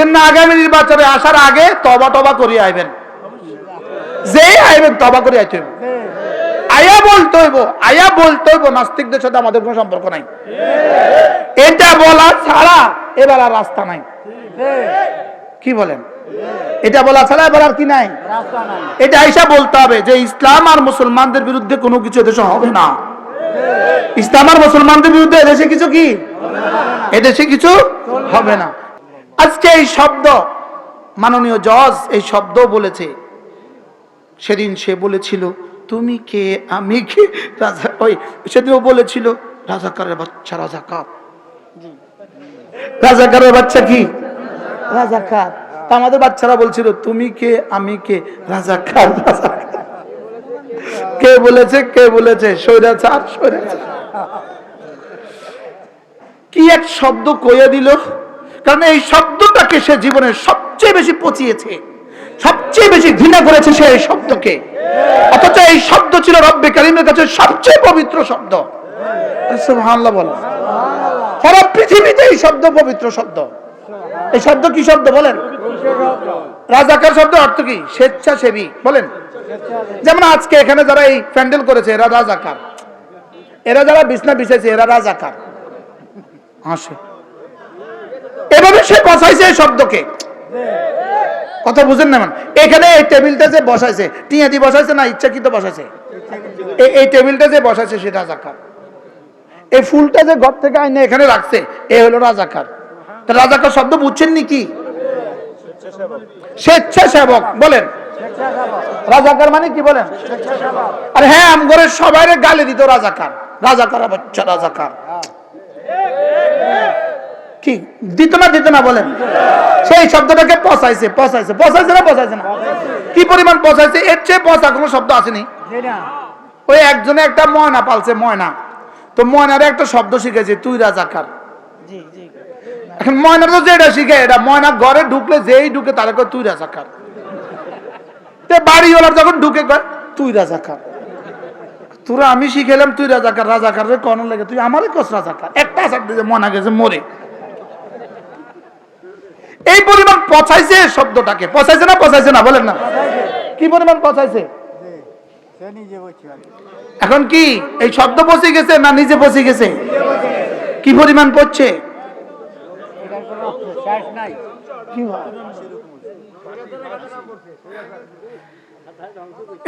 জন্য আগামী নির্বাচনে আসার আগে তবা টবা করিয়ে আইবেন। যেই আইবেন তবা করে আইতে আয়া বলতে হইব, আয়া বলতে হইব, নাস্তিকদের সাথে আমাদের কোনো সম্পর্ক নাই। এটা বলা ছাড়া এবার আর রাস্তা নাই। কি বলেন? এটা বলা ছাড়া এবার আর কি নাই? এটা আইসা বলতে হবে যে ইসলাম আর মুসলমানদের বিরুদ্ধে কোনো কিছু এদেশে হবে না। ইসলাম আর মুসলমানদের বিরুদ্ধে এদেশে কিছু কি? এদেশে কিছু হবে না। আজকে এই শব্দ, মাননীয় জজ এই শব্দ বলেছে। সেদিন সে বলেছিল, তুমি কে? আমি কে? রাজা, ওই, সেদিনও বলেছিল, রাজাকারের বাচ্চা, রাজাকার। রাজাকারের বাচ্চা কি? রাজাকার। তা আমাদের বাচ্চারা বলছিল, তুমি কে? আমি কে? রাজাকার রাজাকার। কে বলেছে? কে বলেছে? স্বৈরাচার স্বৈরাচার। কি এক শব্দ কইয়া দিল? কারণ এই শব্দটাকে সে জীবনের সবচেয়ে বেশি পচিয়েছে। সবচেয়ে বেশি ঘৃণা করেছে সে এই শব্দকে। অথচ এই শব্দ ছিল রব্বে কারিমের কাছে সবচেয়ে পবিত্র শব্দ। সারা পৃথিবীতে এই শব্দ পবিত্র শব্দ। এই শব্দ কি শব্দ বলেন? রাজাকার শব্দ অর্থ কি? স্বেচ্ছাসেবী। বলেন। যেমন আজকে এখানে যারা এই প্যান্ডেল করেছে, এরা রাজাকার। এরা যারা বিছনা বিছাইছে এরা রাজাকার। আসে। এভাবে সে বসাইছে এই শব্দকে। কথা বুঝেন না এখানে এই টেবিলটা যে বসাইছে টিয়া বসাইছে না ইচ্ছাকৃত বসাইছে? এই- এই টেবিলটা যে বসাইছে সে রাজাকার। এই ফুলটা যে ঘর থেকে আইনে এখানে রাখছে, এ হলো রাজাকার। তা রাজাকার শব্দ বুঝছেন নি কি? স্বেচ্ছাসেবক, বলেন। রাজাকার মানে কি বলেন? আর হ্যাঁ আমগরের সবাই গালি দিত রাজাকার। রাজাকার বাচ্চা রাজাকার। কি? দিত না দিত না বলেন। সেই শব্দটাকে পচাইছে পচাইছে পচাইছে না পচাইছে না? কি পরিমাণ পচাইছে? এর চেয়ে পচা কোনো শব্দ আসেনি। ওই একজনে একটা ময়না পালছে ময়না। তো ময়নারে একটা শব্দ শিখেছে তুই রাজাকার। এখন ময়না তো যেটা শিখে এটা ময়না ঘরে ঢুকলে যেই ঢুকে তারা কয় তুই রাজাকার। তে বাড়িওয়ালার যখন ঢুকে কয় তুই রাজাকার। তোরা আমি শিখেলাম তুই রাজাকার রাজাকার রে কন লাগে তুই আমারই কস রাজাকার? একটা আসার দিয়েছে মনা গেছে মরে। এই পরিমাণ পচাইছে শব্দটাকে। পচাইছে না পচাইছে না, বলেন না। কি পরিমাণ পচাইছে? এখন কি, এই শব্দ পচে গেছে না নিজে পচে গেছে? কি পরিমাণ পড়ছে কি হয়?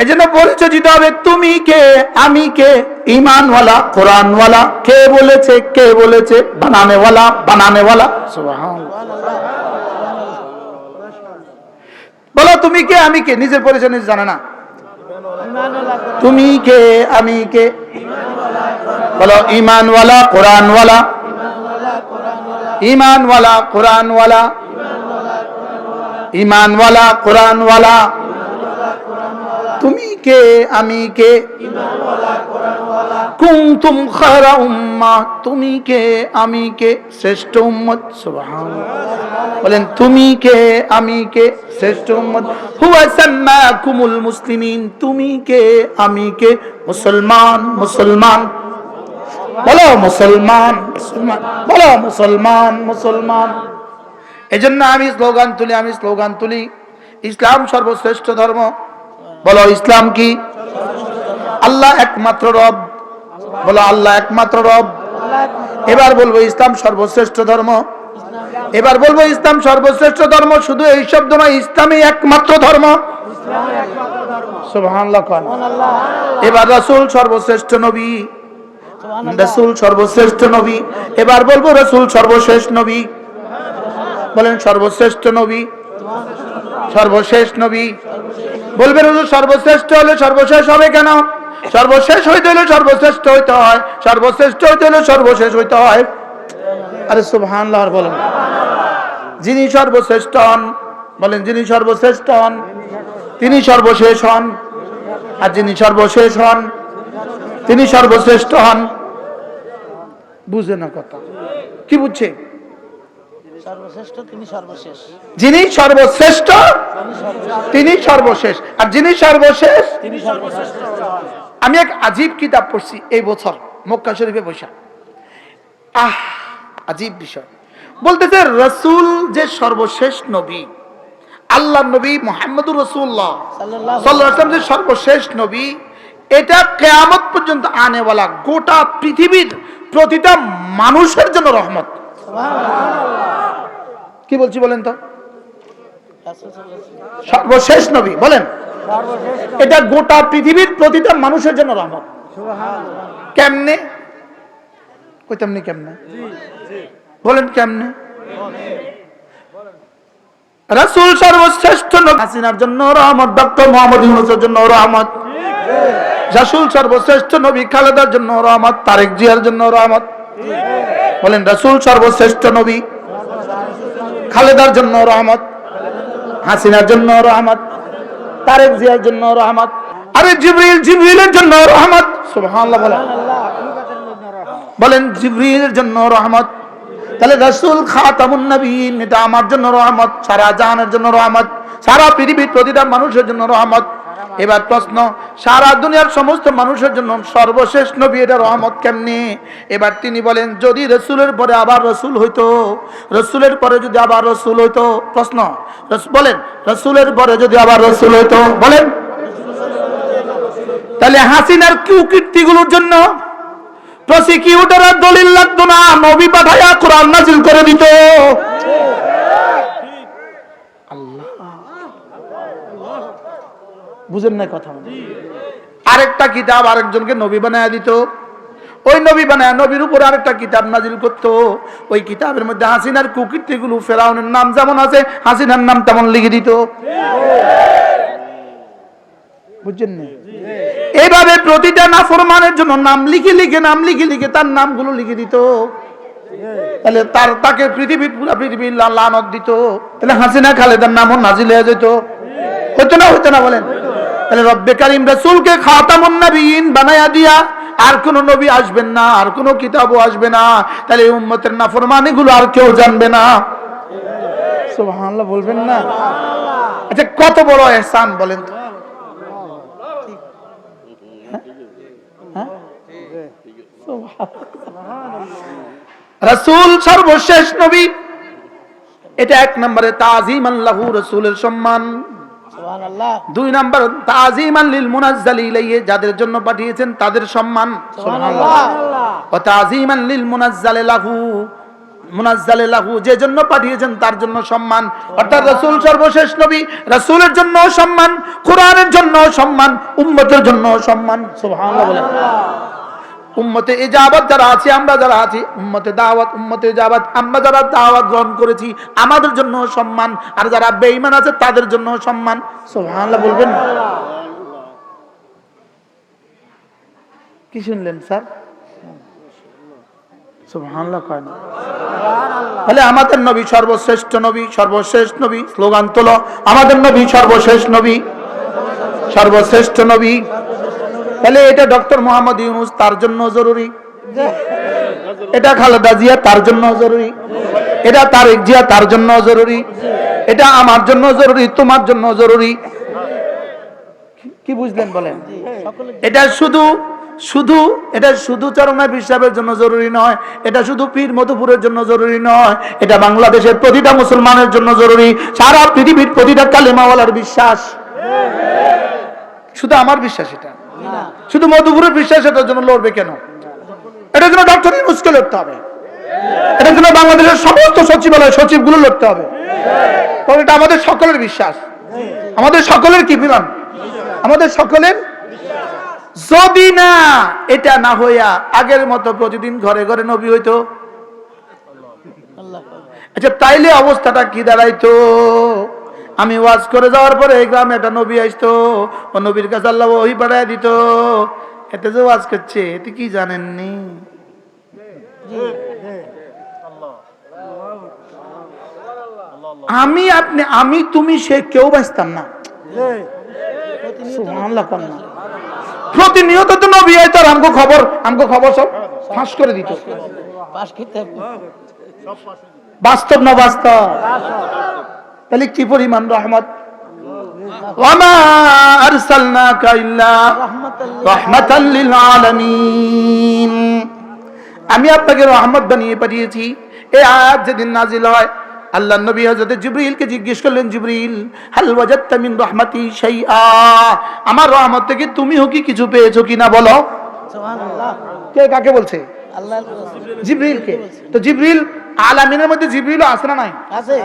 এই জন্য পরিচয় দিতে হবে, তুমি কে? আমি কে? ইমানওয়ালা কোরআনওয়ালা, কে বলেছে? কে বলেছে? বানানেওয়ালা বানানেওয়ালা? সুবহানাল্লাহ। বলো, তুমি কে, আমি কে? নিজের পরিচয় নিজে জানে না। তুমি কে, আমি কে? বলো, ইমানওয়ালা, কোরআনওয়ালা? ইমানওয়ালা কোরআনওয়ালা? ইমানওয়ালা, কোরআনওয়ালা? তুমি কে, আমি কে? কুমতুম খায়রা উম্মাহ তুমি কে, আমি কে? শ্রেষ্ঠ উম্মত বলেন, তুমি কে, আমি কে? শ্রেষ্ঠ উম্মত। হুয়া সাম্মাকুমুল মুসলিমিন, তুমি কে, আমি কে? মুসলমান মুসলমান। বলো, মুসলমান মুসলমান। বলো, মুসলমান মুসলমান। এজন্য আমি স্লোগান তুলি, আমি স্লোগান তুলি। ইসলাম সর্বশ্রেষ্ঠ ধর্ম। বলো, ইসলাম কি? আল্লাহ একমাত্র রব। বলো, আল্লাহ একমাত্র রব। এবার বলব, ইসলাম সর্বশ্রেষ্ঠ ধর্ম। এবার বলব, ইসলাম সর্বশ্রেষ্ঠ ধর্ম শুধু এই শব্দ নয়, ইসলামই একমাত্র ধর্ম। এবার রাসূল সর্বশ্রেষ্ঠ নবী। রাসূল সর্বশ্রেষ্ঠ নবী। এবার বলব, রাসূল সর্বশেষ নবী। বলেন, সর্বশ্রেষ্ঠ নবী। সর্বশেষ নবী। বলবেন সর্বশ্রেষ্ঠ হলে সর্বশেষ হবে কেন? সর্বশেষ হইতে হলে সর্বশ্রেষ্ঠ হইতে হয়। সর্বশ্রেষ্ঠ হইতে হলে সর্বশেষ হইতে হয়। আরে আর বলেন। যিনি সর্বশ্রেষ্ঠ হন বলেন যিনি সর্বশ্রেষ্ঠ হন তিনি সর্বশেষ হন। আর যিনি সর্বশেষ হন তিনি সর্বশ্রেষ্ঠ হন। বুঝে না কথা। কি বুঝছে? সর্বশ্রেষ্ঠ তিনি সর্বশেষ। যিনি সর্বশ্রেষ্ঠ তিনি সর্বশেষ। আর যিনি সর্বশেষ তিনি সর্বশ্রেষ্ঠ। আমি এক আজীব কিতাব পড়ছি এই বছর মক্কা শরীফে বৈশা। আহ আজীব বিষয়। বলতেছে রসুল যে সর্বশেষ নবী আল্লাহ নবী মোহাম্মদুর রসুল্লাহ আসলাম যে সর্বশেষ নবী এটা কেয়ামত পর্যন্ত আনেওয়ালা গোটা পৃথিবীর প্রতিটা মানুষের জন্য রহমত। কি বলছি বলেন তো। সর্বশেষ নবী বলেন। এটা গোটা পৃথিবীর প্রতিটা মানুষের জন্য রহমত। কেমনে? কইতাম নি কেমনে? বলেন কেমনে? রাসূল সর্বশ্রেষ্ঠ হাসিনার জন্য রহমত ডক্টর মোহাম্মদ ইউনূসের জন্য রহমত। রাসূল সর্বশ্রেষ্ঠ নবী খালেদার জন্য রহমত তারেক জিয়ার জন্য রহমত। বলেন রাসূল সর্বশ্রেষ্ঠ নবী। খালেদার জন্য রহমত। হাসিনার জন্য রহমত। তারেক জিয়ার জন্য রহমত। আরে জিবরিল জিবরিলের জন্য রহমত। সুবহানাল্লাহ বলেন। বলেন জিবরিলের জন্য রহমত। তাহলে রাসূল খাতামুন নবীন এটা আমার জন্য রহমত সারা জাহানের জন্য রহমত সারা পৃথিবীর প্রতিটা মানুষের জন্য রহমত। এবার প্রশ্ন, সারা দুনিয়ার সমস্ত মানুষের জন্য সর্বশেষ নবী এটা রহমত কেমনি? এবার তিনি বলেন, যদি রসুলের পরে আবার রসুল হইতো, রসুলের পরে যদি আবার রসুল হইতো, প্রশ্ন বলেন, রসুলের পরে যদি আবার রসুল হইতো, বলেন। তাহলে হাসিনার কুকীর্তিগুলোর জন্য প্রসিকিউটর আর দলিল লাগতো না, নবী পাঠাইয়া কোরআন নাজিল করে দিত। বুঝেন না কথা? আরেকটা কিতাব আরেকজনকে নবী বানায় দিত। ওই নবী বানায় নবীর উপর আরেকটা কিতাব নাজিল করতো। ওই কিতাবের মধ্যে হাসিনার কুকীর্তি গুলো ফেরাউনের নাম যেমন আছে হাসিনার নাম তেমন লিখে দিত। বুঝছেন না? এইভাবে প্রতিটা নাফরমানের জন্য নাম লিখে লিখে নাম লিখে লিখে তার নামগুলো লিখে দিত। তাহলে তার তাকে পৃথিবী পুরা পৃথিবী লানত দিত। তাহলে হাসিনা খালেদার নামও নাজিল হয়ে যেত। হতো না হতো না বলেন? তাহলে রব্বে কারিম রাসূলকে খাতামুন নবীন বানায়া দিয়া, আর কোন নবী আসবেন না, আর কোন কিতাবও আসবে না। তাহলে উম্মতের নাফরমানি গুলো আর কেউ জানবে না। সুবহানাল্লাহ, বলবেন না? আচ্ছা কত বড় এহসান বলেন তো? রাসূল সর্বশেষ নবী। এটা এক নম্বরে তাজিম আল্লাহু রসুলের সম্মান। দুই নম্বর তাজিম আল্লিল মুনাজ্জালি ইলাইহি যাদের জন্য পাঠিয়েছেন তাদের সম্মান। সুবহানাল্লাহ। ও তাজিম আল্লিল মুনাজ্জালি লাহু মুনাজ্জালে লাহু যে জন্য পাঠিয়েছেন তার জন্য সম্মান। অর্থাৎ রাসূল সর্বশেষ নবী রাসূলের জন্য সম্মান কোরআনের জন্য সম্মান উম্মতের জন্য সম্মান। সুবহানাল্লাহ। উম্মতে ইজাবত যারা আছি আমরা যারা আছি উম্মতে দাওয়াত উম্মতে ইজাবত আমরা যারা দাওয়াত গ্রহণ করেছি আমাদের জন্য সম্মান। আর যারা বেঈমান আছে তাদের জন্য সম্মান। সুবহানাল্লাহ বলবেন না? কি শুনলেন স্যার? সুবহানাল্লাহ কয় না। তাহলে আমাদের নবী সর্বশ্রেষ্ঠ নবী সর্বশেষ নবী স্লোগান তোলো। আমাদের নবী সর্বশেষ নবী সর্বশ্রেষ্ঠ নবী। তাহলে এটা ডক্টর মোহাম্মদ ইউনুস তার জন্য জরুরি? এটা খালেদা জিয়া তার জন্য জরুরি? এটা তারেক জিয়া তার জন্য জরুরি? এটা আমার জন্য জরুরি, তোমার জন্য জরুরি? কি- বুঝলেন বলেন? এটা শুধু শুধু, এটা শুধু চরমা বিশ্বাসের জন্য জরুরি নয়, এটা শুধু পীর মধুপুরের জন্য জরুরি নয়, এটা বাংলাদেশের প্রতিটা মুসলমানের জন্য জরুরি, সারা পৃথিবীর প্রতিটা কালেমাওয়ালার বিশ্বাস। শুধু আমার বিশ্বাস এটা। শুধু মধুপুরের বিশ্বাস এটার জন্য লড়বে কেন? এটার জন্য ডক্টর ইউনুসকে লড়তে হবে? এটার জন্য বাংলাদেশের সমস্ত সচিবালয় সচিবগুলো লড়তে হবে। কারণ এটা আমাদের সকলের বিশ্বাস। আমাদের সকলের কি বিমান আমাদের সকলের যদি না এটা না হইয়া আগের মতো প্রতিদিন ঘরে ঘরে নবী হইতো। আচ্ছা তাইলে অবস্থাটা কি দাঁড়াইতো? আমি ওয়াজ করে যাওয়ার পরে এই গ্রামে একটা নবী আসতো। ও নবীর কাছে আল্লাহ ওই পাঠায় দিত। এতে যে ওয়াজ করছে এতে কি জানেননি? আমি আপনি আমি তুমি সে কেউ বাঁচতাম না। প্রতিনিয়ত তো নবী আইতো আর আমগো খবর আমগো খবর সব ফাঁস করে দিত। বাস্তব না বাস্তব? তাহলে কি পরিমাণ রহমত? আমি আপনাকে রহমত বানিয়ে পাঠিয়েছি। এই আয়াত যেদিন নাজিল হয় আল্লাহ নবী হযরত জিবরিলকে জিজ্ঞেস করলেন জিবরিল হাল ওয়াজাদতা মিন রাহমাতি শাইআ? আমার রহমত থেকে তুমিও কি কিছু পেয়েছ কিনা বলো? কে কাকে বলছে? জিবরিলকে তো জিব্রিল আলামিনের মধ্যে জিব্রিল আছে না নাই? আছে।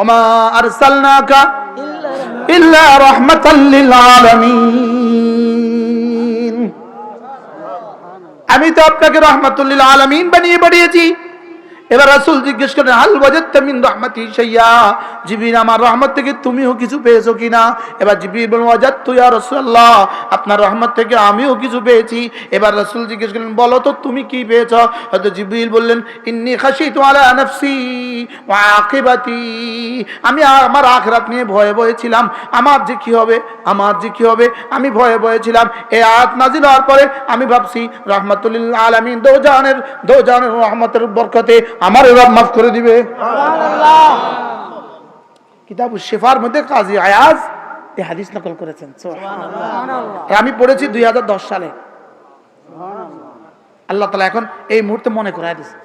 ওমা আরসালনাকা ইল্লা রাহমাতাল লিল আলামিন। আমি তো আপনাকে রহমাতুল্লিল আলামিন বানিয়ে পাঠিয়েছি। এবার রাসুল জিজ্ঞেস করেন হাল ওয়াজাদতা মিন রাহমাতি শাইয়া? জিবরিল, আমার রহমত থেকে তুমিও কিছু পেয়েছ কিনা? এবার জিবরিল বলেন রাসূলুল্লাহ, আপনার রহমত থেকে আমিও কিছু পেয়েছি। এবার রাসূল জিজ্ঞেস করলেন, বলো তো, তুমি কি পেয়েছ? হয়তো জিবরিল বললেন, ইন্নী খাশিতু আলা নাফসি ওয়া আমি আমার আখরাত নিয়ে ভয়ে ভয়ে ছিলাম। আমার যে কি হবে, আমার যে কি হবে, আমি ভয়ে ভয়ে ছিলাম। এই আয়াত নাজিল হওয়ার পরে আমি ভাবছি রহমাতুল্লিল আলামিন দোজানের দোজানের রহমতের বরকতে আমার এবার মাফ করে দিবে। কিতাব শেফার মধ্যে কাজী আয়াজ এই হাদিস নকল করেছেন। আমি পড়েছি দুই হাজার দশ সালে। আল্লাহ তালা এখন এই মুহূর্তে মনে করাই দিচ্ছে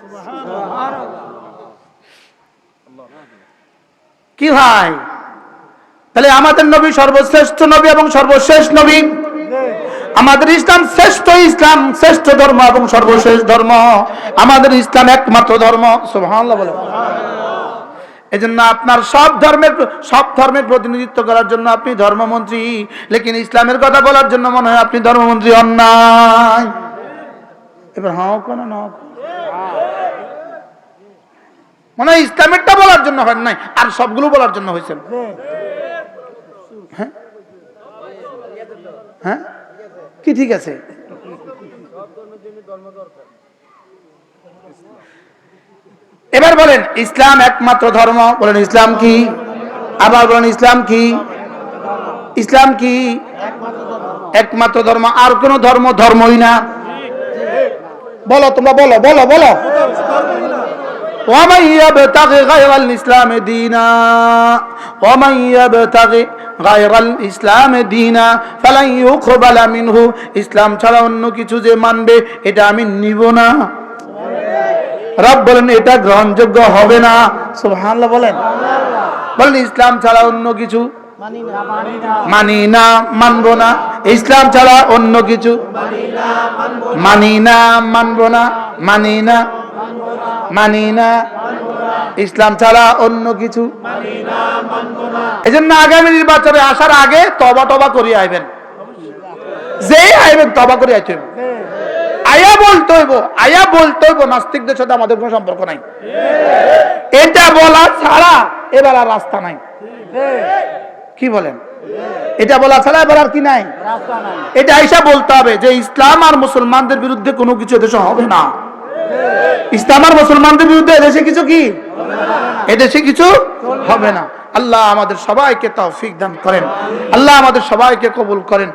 কি ভাই? তাহলে আমাদের নবী সর্বশ্রেষ্ঠ নবী এবং সর্বশেষ নবী? আমাদের ইসলাম শ্রেষ্ঠ ইসলাম, শ্রেষ্ঠ ধর্ম এবং সর্বশেষ ধর্ম। আমাদের ইসলাম একমাত্র ধর্ম। এই জন্য আপনার সব ধর্মের সব ধর্মের প্রতিনিধিত্ব করার জন্য আপনি ধর্মমন্ত্রী। লেকিন ইসলামের কথা বলার জন্য মনে হয় আপনি ধর্মমন্ত্রী অন্যায়। এবার হ্যাঁ কেন, না মনে হয় ইসলামেরটা বলার জন্য হয় নাই, আর সবগুলো বলার জন্য হয়েছেন হ্যাঁ? হ্যাঁ? কি ঠিক আছে? এবার বলেন, ইসলাম একমাত্র ধর্ম? বলেন, ইসলাম কি? আবার বলেন, ইসলাম কি? ইসলাম কি? একমাত্র ধর্ম। আর কোন ধর্ম ধর্মই না। বলো, তোমরা বলো বলো বলো। ومن يبتغي غير الإسلام دينا ومن يبتغي غير الإسلام دينا فلن يقبل منه ইসলাম ছাড়া অন্য কিছু যে মানবে এটা আমি নিব না রব বলেন এটা গ্রহণযোগ্য হবে না সুবহানাল্লাহ বলেন বলেন ইসলাম ছাড়া অন্য কিছু মানি না মানি না মানি না মানবো না ইসলাম ছাড়া অন্য কিছু মানি না মানবো না মানি না মানি না। ইসলাম ছাড়া অন্য কিছু। এই জন্য আগামী নির্বাচনে আসার আগে তবা টবা করিয়ে আইবেন। যে আইবেন তবা করে আইতে হইব। আয়া বলতে হইব আয়া বলতে হইব নাস্তিকদের সাথে আমাদের কোনো সম্পর্ক নাই। এটা বলা ছাড়া এবার আর রাস্তা নাই। কি বলেন? এটা বলা ছাড়া এবার আর কি নাই? নাই। এটা আইসা বলতে হবে যে ইসলাম আর মুসলমানদের বিরুদ্ধে কোনো কিছু এদেশে হবে না। ইসলাম আর মুসলমানদের বিরুদ্ধে এদেশে কিছু কি? এদেশে কিছু হবে না। আল্লাহ আমাদের সবাইকে তৌফিক দান করেন। আল্লাহ আমাদের সবাইকে কবুল করেন।